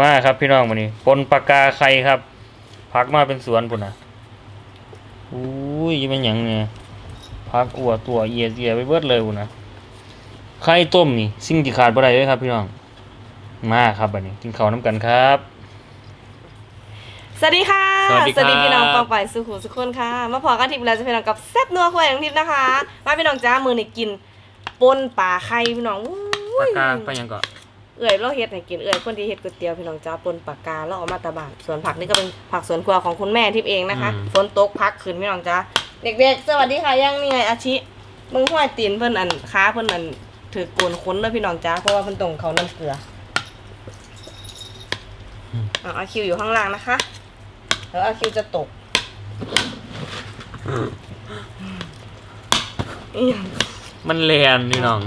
มาครับพี่น้องวันนี้ปนปากกาไข่ครับพักมาเป็นสวนพุ่นนะอุ้ยยังเป็นหยังเนี่ยพักอัวตัวเอียเอียไปเบิดเลยพุ่นนะไข่ต้มนี่สิ่งที่ขาดบ่ได้เลยครับ พี่น้องมาครับบัดนี้กินข้าวน้ำกันครับ สวัสดีค่ะสวัสดีครับ พี่น้องปองไปสุขุสุขคนค่ะ มาพอกันทิพย์แล้วจะพี่น้องกับแซ่บนัวคุยของทิพย์นะคะ มาพี่น้องจ้ามือนี่กินปนป่าไข่พี่น้องอุ้ปายกกาไปหยังก่อน เอื่อยเราเฮ็ดให้กินเอื่อยคนที่เฮ็ดก๋วยเตี๋ยวพี่น้องจ้าปนปากกาแล้วเออกมาตะบานส่วนผักนี่ก็เป็นผักสวนครัวของคุณแม่ทิพย์เองนะคะฝนตกพักขึ้นพี่น้องจ้าเด็กๆ สวัสดีค่ะยังนี่ไงอาชิมึงห้อยตีนเพิ่นอันค้าเพิ่นอันถือโกนค้นเลยพี่น้องจ้าเพราะว่าเพิ่นตรงเขาน้ำเกลืออะอาคิวอยู่ข้างล่างนะคะแล้วอาคิวจะตกอีหยังมันแลนพี่น้อง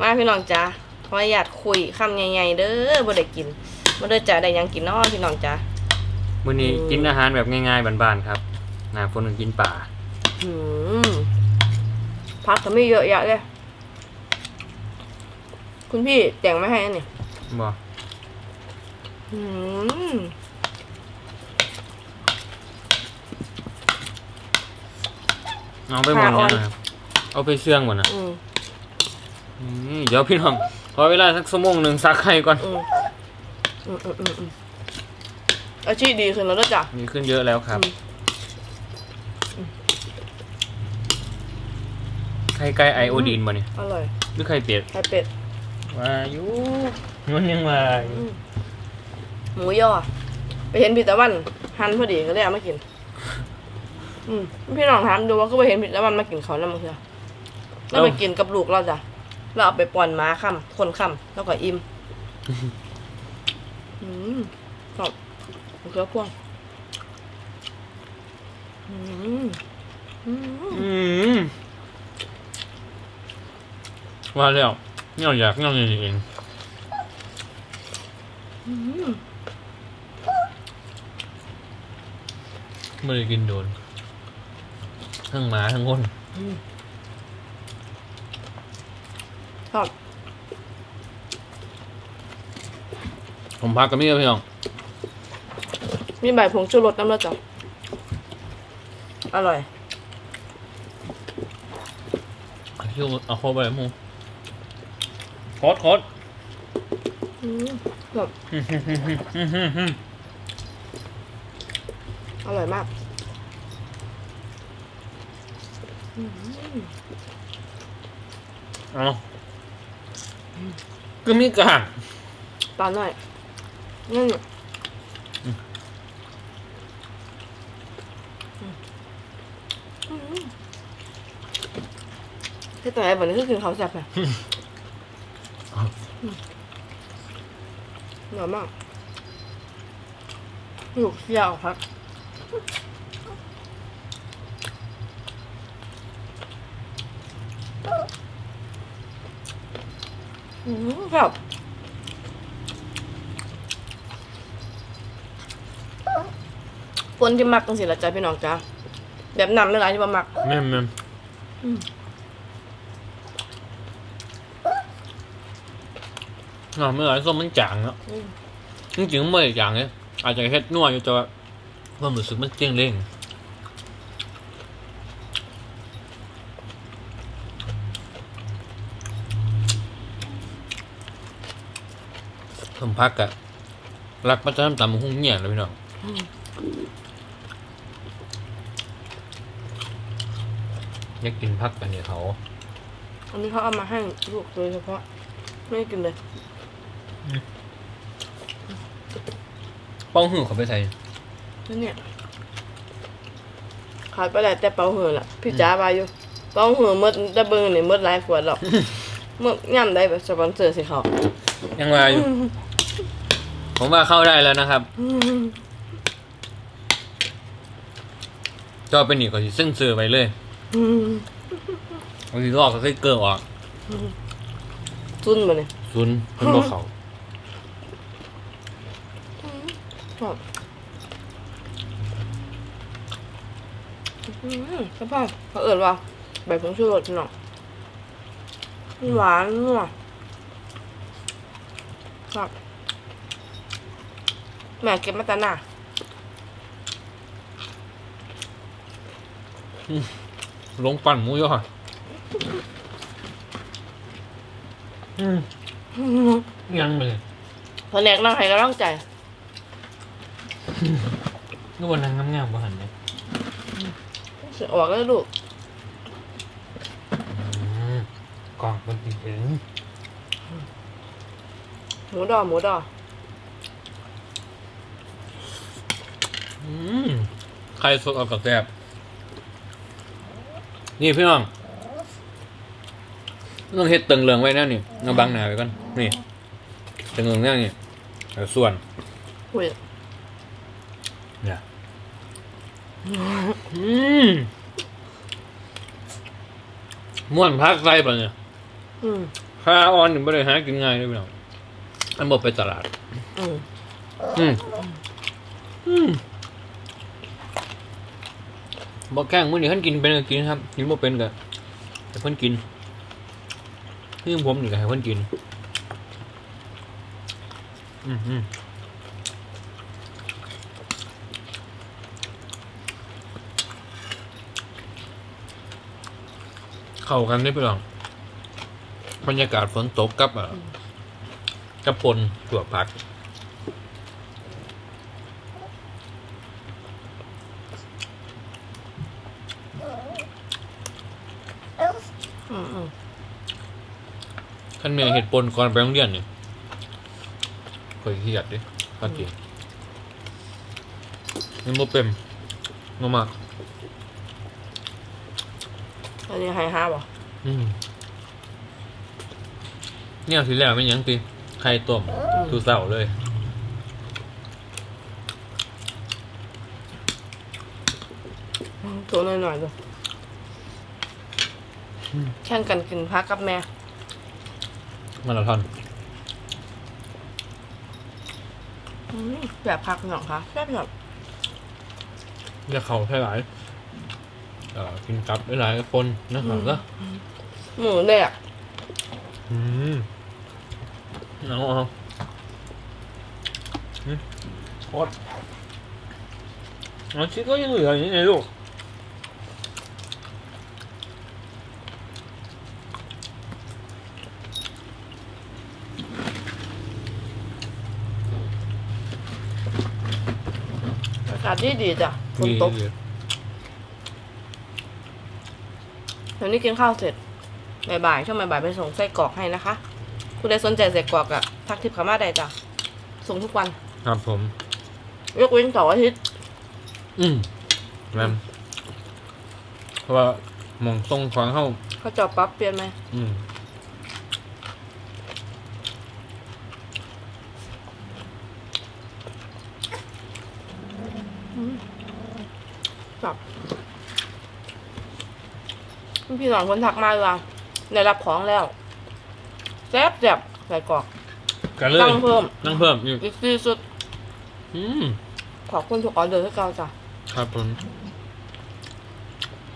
มาพี่น้องจ้าข ออนุญาตคุยคำใหญ่ๆเด้อบ่ได้กินบ่ได้จ้าได้หยังกินเนาะพี่น้องจ้ามื้อนี้อืม กินอาหารแบบง่ายๆบ้านๆครับหน้าฝนก็กินป่าหืมพักก็ไม่เยอะแยะเลย คุณพี่แต่งไม่ให้อันนี่บ่หืมเอาไปหมดเนี่ยนะครับเอาไปเชื่องหมดนะอืมอืมเดี๋ยวพี่น้อง ขอเวลาสักชั่วโมงหนึ่งซักไข่ก่อนอืมอืมอืมอืมอืมอาชีพดีขึ้นแล้วด้วยจ้ะมีขึ้นเยอะแล้วครับ อืม ไข่ไก่ไอโอดีนบ่เนี่ยอร่อยหรือไข่เป็ดไข่เป็ดมาอยู่มันยังมาอยู่อืมหมูย่อไปเห็นผิดตะวันหันพอดีก็เลยเอามากิน อืมพี่น้องถามดูว่าก็ไปเห็นผิดตะวันมากินเขาแล้วมั้งเถอะแล้วไปกินกับลูกเราจ้ะ เราเอาไปป้อนหม้าค่ำคนค่ำแล้วก็อิ่มอืมชอบมะเขือพวงอืมอืมอืมว่าแล้วเนี่ยอยากเนี่ยนี่เองอืมไม่ได้กินโดนทั้งหมาทั้งคน ชอบผมพักกับมี่พี่น้องมีใบผงชูรสน้ำแล้วจ้ะอร่อย คิวเอาเข้าไปหมูโคตรโคตรอืมแบบอร่อยมากเอา ก็มีกากตอนหน่อยนี่นที่ตัวไหนแบบนี้คือกินเขาวแซ่บไงอร่อยมากลูกเชี่ยวครับ อืมครับคนที่มักจังสิละจ้ะพี่น้องจ้าแบบนำไม่หลายที่บ่มัก แม่นแม่นอืม อ่าเมื่อไหร่ส้มมันจางเนาะอืม จริงๆมันไม่ได้จางเลยอาจจะเฮ็ดนัวอยู่แต่ว่าความรู้สึกมันเจียงเร่ง ผมพักอะรักประจำตำหุ้งเงียบเลยพี่น้องอยากกินพักกันเนี่ยเขา อันนี้เขาเอามาให้ลูกโดยเฉพาะ ไม่ได้กินเลยป้องหือเขาไปใส่นั่นเนี่ย ขายไปแล้วแต่เปาเหือล่ะ พี่จ๋าบาอยู่เปาเหือหมดจะเบิ่งนี่หมดหลายขวดหรอก เมื่อย่ำได้แบบสปอนเซอร์สิเขายังมาอยู่ ผมว่าเข้าได้แล้วนะครับก็เป็นอีกกว่าที่เส้นเสือไปเลยบางทีลอกก็ใส่เกลือออกซุนมาเนี่ยซุนเพิ่นบอกเขาชอบอืมสภาพเขาเอิญว่าใบผงชูรสพี่น้องหวานนัวครับ แม่เก็บมาแต่หน้าลงปั่นหมูยออืมยังเลยแผนกนั่งให้กำลังใจนึกว่านางงามๆบ่หันเลยสิออกแล้วลูกอืมกล่องมันติดเองหมูดอหมูดอ อืมใครสดเอากับแซ่บนี่พี่น้องต้องเฮ็ดตึงเหลืองไว้แน่นี่เอาบังหนาไว้ก่อนนี่ตึงเหลืองแน่นี่เอาส่วนอุ้ยเนี่ยอืมม่วนพักไส้ปะเนี่ยอืมข้าออนถึงไม่ได้หากินง่ายด้วยพี่น้องอันบอกไปตลาด อืม อืมอืม บอกแก้งมื้อนี้ท่นกินเป็นก็กินครับกินบ่เป็นก็ให้เพิ่นกินนี่ผมนี่ก็ให้เพิ่นกิน อืมอืมเข้ากันได้พี่น้องบรรยากาศฝนตกกับอะกับปนถั่วผัก อืมอืมท่านแม่เห็ดปนก่อนไปโรงเรียนนี่เคยเครียดดิข้ากินยังบ่เป็นงมากอันนี้ให้ห้าบ่อืมเนี่ยทีแรกไม่นหยังตีไข่ต้มตูเสาเลยตัวหน่อยๆดู แข่งกันกินพักกับแม่มาราธอนอืมแบบพักหน่อยค่ะแซ่บหน่อยจะเข่าใช่หลายเอ่อกินกับหลายๆคนนะครับก็หมูแดกอืมเอาเอาอืมโคตรเอาชิคก็ยังเหลืออย่างนี้ไงลูก อากาศดีดีๆจ้ะฝนตกดีเดี๋ยวนี้กินข้าวเสร็จบ่ายๆช่วงบ่ายๆไปส่งไส้กรอกให้นะคะ คุณใดสนใจไส้กรอกอะทักทิปขามาได้จ้ะส่งทุกวัน ครับผม ยกเว้นเสาร์อาทิตย์ อืมแม่นเพราะว่าหมองตรงของเข้าเขาจอบปรับเปลี่ยนไหมอืม ปรับ พี่สองคนทักมาเลยว่าได้รับของแล้วแซ่บแซ่บใส่กรอก กันเลยตั้งเพิ่มนั่งเพิ่มอีกอีกสี่สุดอืมขอบคุณทุกออเดอร์ที่เก่าจ้ะครับผม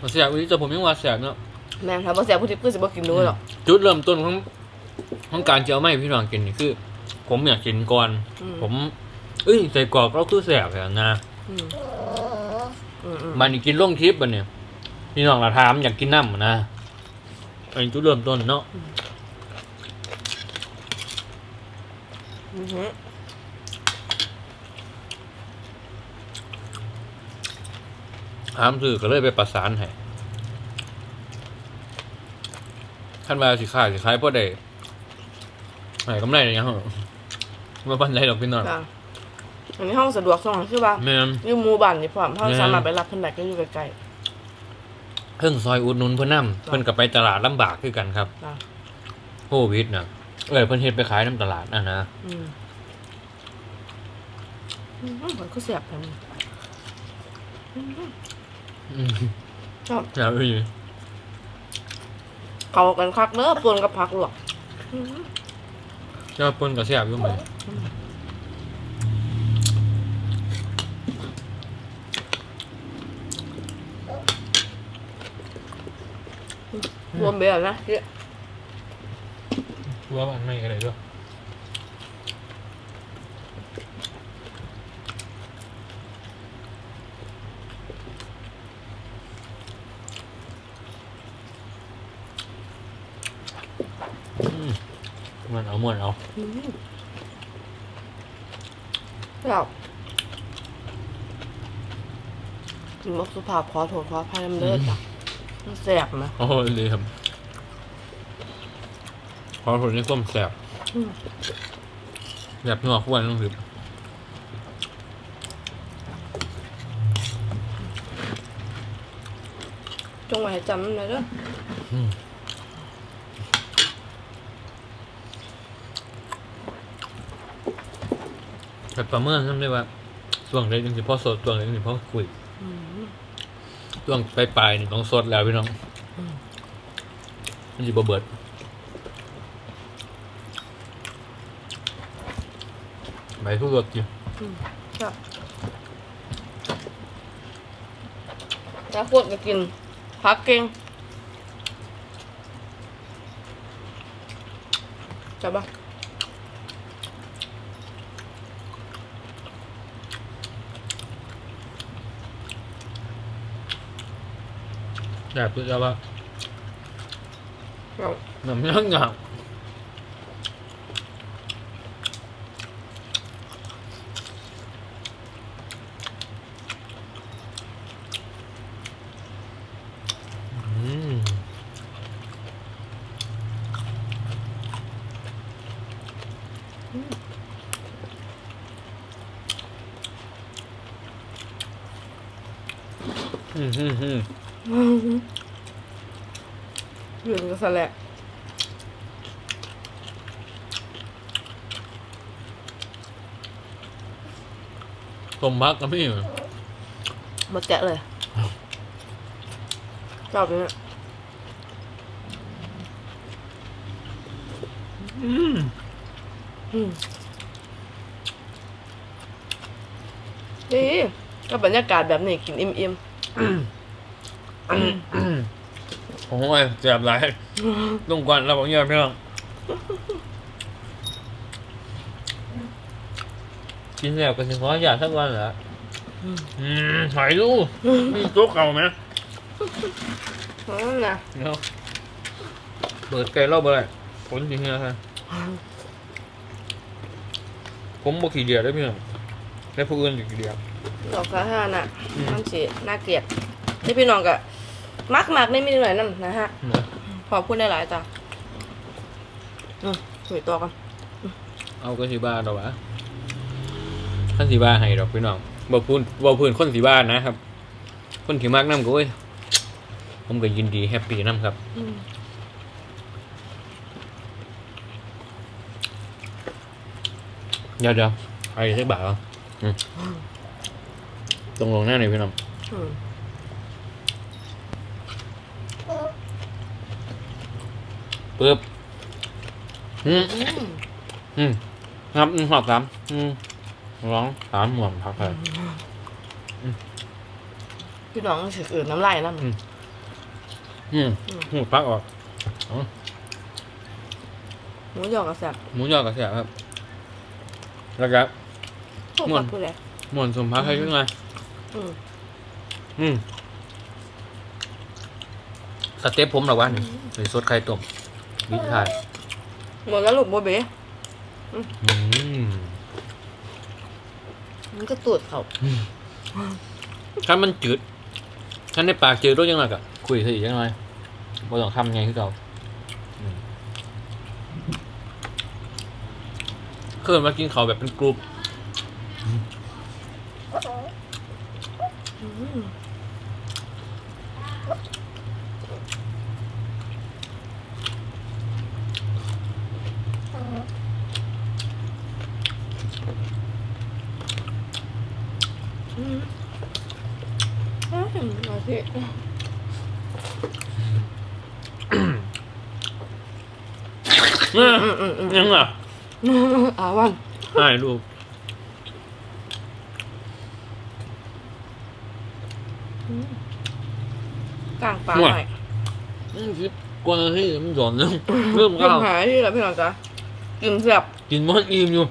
มาเสียบอุ้ยแต่ผมยังว่าเสียบเนาะแม่งถ้าบ่แซ่บผู้ทิพย์ก็สิบ่กินด้วยหรอกจุดเริ่มต้นของของการเจียวไม่พี่น้องกินนี่คือ ผมอยากกินก่อน อืมผม เอ้ยใส่กรอกเราคือแสบแล้วนะอืมอืมอืมมันนี่กินล่งทิพย์บันเนี่ย พี่น้องเราถามอยากกินน้ำอะนะอันนี้จุดเริ่มต้นเนาะอือหือถามซื้อก็เลยไปประสานให้ท่านว่าสิขายสิขายพอได้ให้กำไรอะไรยังเหรอมาปันไรดอกพี่น้องจ้ะอันนี้ห้องสะดวกสองคือว่าแม่น อยู่หมู่บ้านนี่พร้อมเฮาแม่นสามารถไปรับเพิ่นได้ก็อยู่ใกล้ เพิ่งซอยอุดหนุนเพิ่นนํเพิ่นก็ไปตลาดลำบากคือกันครับๆจ้ะโควิดนะเออเพิ่นเฮ็ดไปขายน้ำตลาดอะนะอืมอืมมันก็เสียบกันอืมชอบแล้วอีเข้ากันคักเด้อปนกับผักลวกอืม เจ้าปนกับแซ่บอยู่ไหมรวม Một bề là chị รู้ว่ามันไม่กันเลยด้วย อืมมันเอามวนเอา Đọc Một số phạt khó thổ khó phai em đỡ Ừm. đọc Nó dẹp mà โอ้เลยครับ พราะคนนี้ส้มแสบอืมแบบนัวขวนต้องถือจงไว้ให้จำมันเลยเด้อแบบประเมินทำได้ว่าช่วงเล็กนึงสิพ่อสดช่วงเล็กนึงสิพ่อคุยอืมช่วงปลายๆนี่ต้องสดแล้วพี่น้องมันจะบ่เบิด ใบทุกรสจิครับแล้วพวกก็กินพักเก่งจับปะแบบคือจะว่าเราน้ำยังงามอืมอืมอืมอืม ยืนก็สแลกสมพักกับพี่หมดแกะเลยชอบเนี่ยอืมอืมดีก็บรรยากาศแบบนี้กินอิ่ม โอ้ยเจ็บหลายลงก่อนเราบอกเงียบพี่น้องกินแล้วก็สิขออยากสักวันเหรออืมหายดูมีโจ๊กเก่าไหมๆนั่นนะเนาะเปิดไก่รอบอะไรผลจริงๆครับผมบ่ขี้เดียดได้พี่น้องและผู้อื่นขี้เดียดดอกกระห้าน่ะอืมมันสีน่าเกลียดที่พี่น้องก็ มักมักๆนี่มีหน่อยนั่นนะฮะนะขอพูดได้หลายจ้ะอืมคุยตัวกันเอาก็สีบ้าดอกวะท่านสีบ้าให้ดอกพี่น้องบ่พูนบ่พูนคนสีบ้านะครับ คนที่มากน้ำก็เว้ยผมก็ยินดีแฮปปี้น้ำครับ อืมเดี๋ยวเดี๋ยวไอ้สักบาทเหรออืมตรงลงหน้าหน่อยพี่น้องอืม ปึ๊บอืมอืมอืมครับอืมหอบสามอืมร้องสามหม่อมพักไปพี่น้องสึกอื่นน้ำลายนั่นอืมอืมหูพักออกหมูหยองกับแซ่บหมูยอกับเสียครับ แล้วก็พวกม่วนกับผู้ใดหมวนสมพักให้ขึ้นมาอืมอืมสเต็ปผมหรอวะนี่หรือสดไข่ต้ม วิธีทายหมดแล้วลูกโบเบ้อืมมันก็ตูดเขาถ้ามันจืดถ้าในปากจืดรู้ยังไงกะคุยสิยังไงบ่ต้องทำไงคือเก่าอืมเคยมากินเขาวแบบเป็นกรุ๊ป อืมอืมเอาสิ อืม อืมอืมอืม ยังอะอาวันใช่ลูกกลางปลาหน่อยอืมคิดกว่าที่มันหย่อนเริ่มเริ่มกินก้าวหายที่แล้วพี่น้องจ๊ะกินเสียบกินมันอิ่มอยู่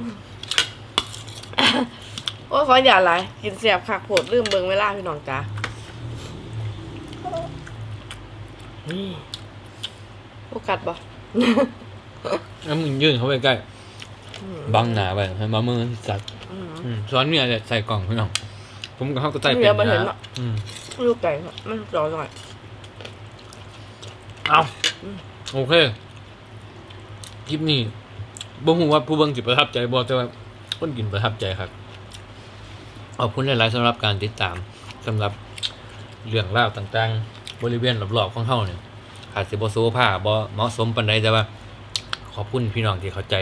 โอ้ยขออย่าไรกินเสียบคักโผดลืมเบิงเวลาพี่น้องจ๊ะ นี่โอกัดบ่แล้วมึงยื่นเข้าไปใกล้อืมบังหนาไปให้มามือสัตว์อืมอืมซ้อนเนี่ยจะใส่กล่องพี่น้องผมกับเขาก็ใส่เป็นเดี๋ยวมาเห็นนะอะอืมลูกไก่มันจ่อหน่อยเอาอืมโอเคคลิปนี้บ่ฮู้ว่าผู้เบิ่งสิประทับใจบ่แต่ว่าคนกินประทับใจครับขอบคุณหลายๆสำหรับการติดตามสำหรับเรื่องราวต่างๆ บริเวณรอบๆของเฮาเนี่ยอาจสิบ่โซภาบ่เหมาะสมปานใดแต่ว่า ขอบคุณพี่น้องที่เข้าใจ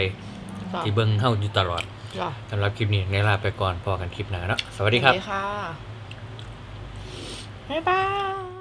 จ้ะที่เบิ่งเฮาอยู่ตลอดจ้ะสำหรับคลิปนี้ในลาไปก่อนพอกันคลิปหน้าเนาะสวัสดีครับสวัสดีค่ะบ๊ายบาย